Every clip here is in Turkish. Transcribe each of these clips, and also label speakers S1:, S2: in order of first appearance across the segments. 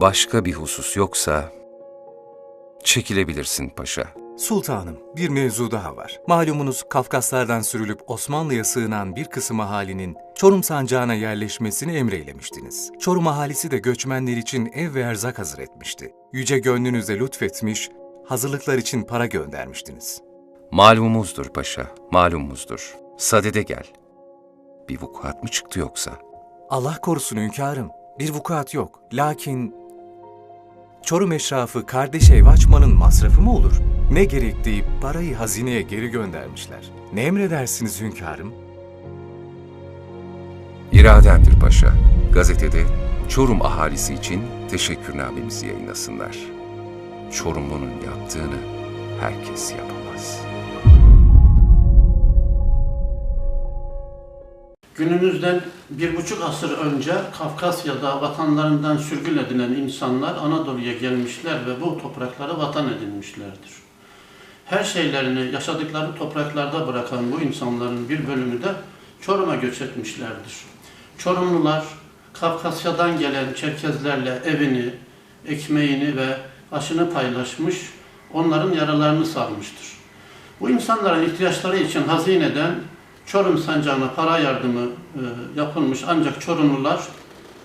S1: Başka bir husus yoksa çekilebilirsin paşa.
S2: Sultanım, bir mevzu daha var. Malumunuz Kafkaslardan sürülüp Osmanlı'ya sığınan bir kısım ahalinin Çorum sancağına yerleşmesini emreylemiştiniz. Çorum ahalisi de göçmenler için ev ve erzak hazır etmişti. Yüce gönlünüze lütfetmiş, hazırlıklar için para göndermiştiniz.
S1: Malumumuzdur paşa, malumumuzdur. Sadede gel. Bir vukuat mı çıktı yoksa?
S2: Allah korusun hünkârım, bir vukuat yok. Lakin Çorum eşrafı kardeş ev açmanın masrafı mı olur? Ne gerek deyip parayı hazineye geri göndermişler. Ne emredersiniz hünkârım?
S1: İrademdir paşa. Gazetede Çorum ahalisi için teşekkürnamemizi yayınlasınlar. Çorumlu'nun yaptığını herkes yapamaz.
S3: Günümüzden bir buçuk asır önce Kafkasya'da vatanlarından sürgün edilen insanlar Anadolu'ya gelmişler ve bu toprakları vatan edinmişlerdir. Her şeylerini yaşadıkları topraklarda bırakan bu insanların bir bölümü de Çorum'a göç etmişlerdir. Çorumlular Kafkasya'dan gelen Çerkezlerle evini, ekmeğini ve aşını paylaşmış, onların yaralarını sarmıştır. Bu insanların ihtiyaçları için hazineden Çorum sancağına para yardımı e, yapılmış ancak Çorumlular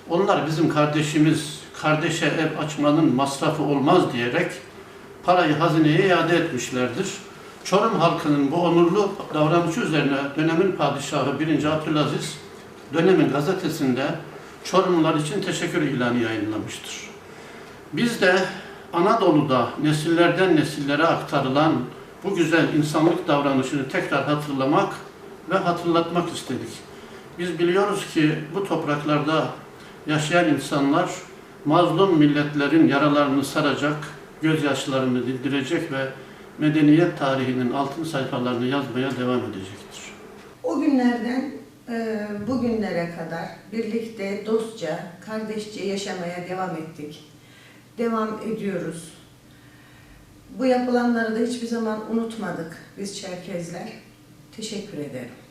S3: onlar bizim kardeşimiz, kardeşe ev açmanın masrafı olmaz diyerek parayı hazineye iade etmişlerdir. Çorum halkının bu onurlu davranışı üzerine dönemin padişahı 1. Abdülaziz dönemin gazetesinde Çorumlular için teşekkür ilanı yayınlamıştır. Biz de Anadolu'da nesillerden nesillere aktarılan bu güzel insanlık davranışını tekrar hatırlamak ve hatırlatmak istedik. Biz biliyoruz ki bu topraklarda yaşayan insanlar mazlum milletlerin yaralarını saracak, gözyaşlarını dindirecek ve medeniyet tarihinin altın sayfalarını yazmaya devam edecektir.
S4: O günlerden e, bugünlere kadar birlikte dostça, kardeşçe yaşamaya devam ettik. Devam ediyoruz. Bu yapılanları da hiçbir zaman unutmadık biz Çerkezler. Teşekkür ederim.